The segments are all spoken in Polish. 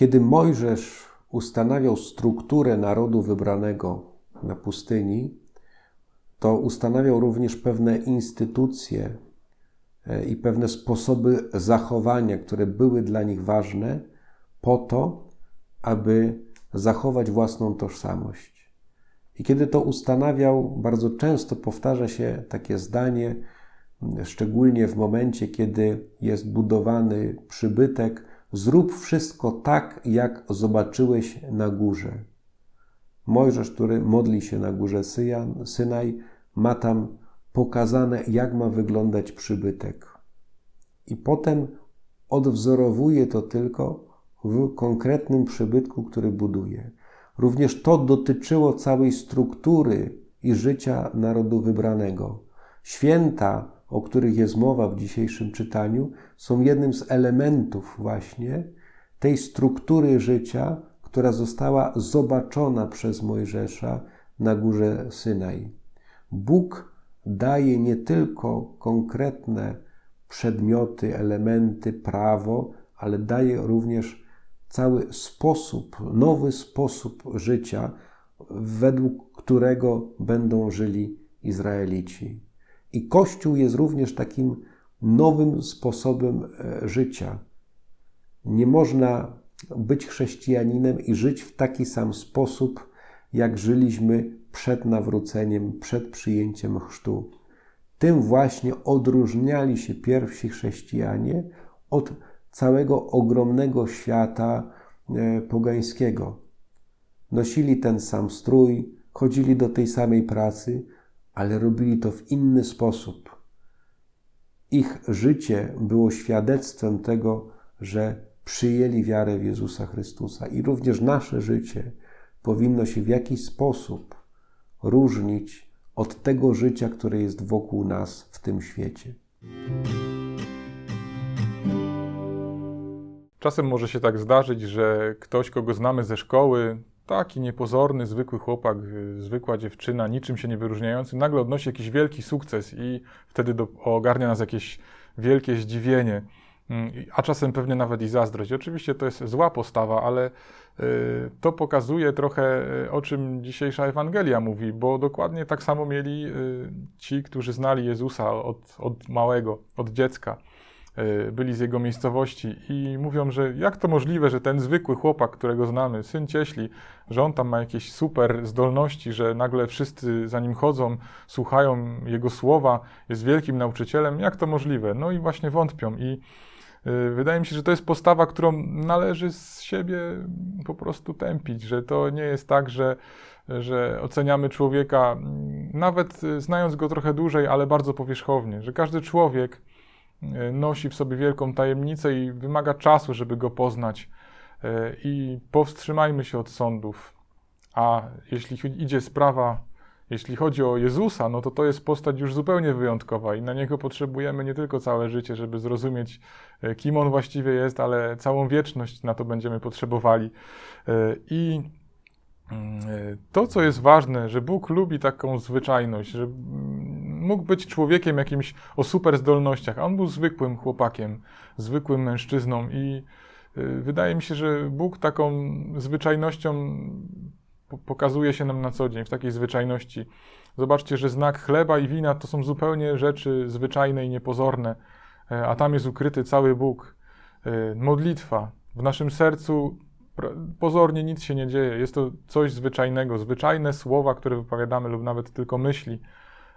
Kiedy Mojżesz ustanawiał strukturę narodu wybranego na pustyni, to ustanawiał również pewne instytucje e, i pewne sposoby zachowania, które były dla nich ważne, po to, aby zachować własną tożsamość. I kiedy to ustanawiał, bardzo często powtarza się takie zdanie, szczególnie w momencie, kiedy jest budowany przybytek, zrób wszystko tak, jak zobaczyłeś na górze. Mojżesz, który modli się na górze Synaj, ma tam pokazane, jak ma wyglądać przybytek. I potem odwzorowuje to tylko w konkretnym przybytku, który buduje. Również to dotyczyło całej struktury i życia narodu wybranego. Święta, o których jest mowa w dzisiejszym czytaniu, są jednym z elementów właśnie tej struktury życia, która została zobaczona przez Mojżesza na górze Synaj. Bóg daje nie tylko konkretne przedmioty, elementy, prawo, ale daje również cały sposób, nowy sposób życia, według którego będą żyli Izraelici. I Kościół jest również takim nowym sposobem e, życia. Nie można być chrześcijaninem i żyć w taki sam sposób, jak żyliśmy przed nawróceniem, przed przyjęciem chrztu. Tym właśnie odróżniali się pierwsi chrześcijanie od całego ogromnego świata e, pogańskiego. Nosili ten sam strój, chodzili do tej samej pracy, ale robili to w inny sposób. Ich życie było świadectwem tego, że przyjęli wiarę w Jezusa Chrystusa. I również nasze życie powinno się w jakiś sposób różnić od tego życia, które jest wokół nas w tym świecie. Czasem może się tak zdarzyć, że ktoś, kogo znamy ze szkoły, taki niepozorny, zwykły chłopak, y, zwykła dziewczyna, niczym się nie wyróżniający, nagle odnosi jakiś wielki sukces i wtedy do, ogarnia nas jakieś wielkie zdziwienie, mm, a czasem pewnie nawet i zazdrość. Oczywiście to jest zła postawa, ale y, to pokazuje trochę, y, o czym dzisiejsza Ewangelia mówi, bo dokładnie tak samo mieli ci, którzy znali Jezusa od, od małego, od dziecka. E, byli z jego miejscowości i mówią, że jak to możliwe, że ten zwykły chłopak, którego znamy, syn cieśli, że on tam ma jakieś super zdolności, że nagle wszyscy za nim chodzą, słuchają jego słowa, jest wielkim nauczycielem. Jak to możliwe? No i właśnie wątpią i e, Wydaje mi się, że to jest postawa, którą należy z siebie po prostu tępić, że to nie jest tak, że, że oceniamy człowieka, nawet znając go trochę dłużej, ale bardzo powierzchownie, że każdy człowiek E, nosi w sobie wielką tajemnicę i wymaga czasu, żeby go poznać. E, I powstrzymajmy się od sądów. A jeśli idzie sprawa, jeśli chodzi o Jezusa, no to to jest postać już zupełnie wyjątkowa i na niego potrzebujemy nie tylko całe życie, żeby zrozumieć, e, kim on właściwie jest, ale całą wieczność na to będziemy potrzebowali. I mm, to, co jest ważne, że Bóg lubi taką zwyczajność, że mógł być człowiekiem jakimś o super zdolnościach, a on był zwykłym chłopakiem, zwykłym mężczyzną i y, wydaje mi się, że Bóg taką zwyczajnością pokazuje się nam na co dzień, w takiej zwyczajności. Zobaczcie, że znak chleba i wina to są zupełnie rzeczy zwyczajne i niepozorne, e, a tam jest ukryty cały Bóg. E, modlitwa. W naszym sercu pozornie nic się nie dzieje. Jest to coś zwyczajnego, zwyczajne słowa, które wypowiadamy lub nawet tylko myśli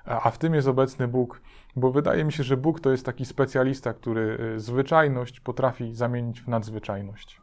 a w tym jest obecny Bóg, bo wydaje mi się, że Bóg to jest taki specjalista, który y, zwyczajność potrafi zamienić w nadzwyczajność.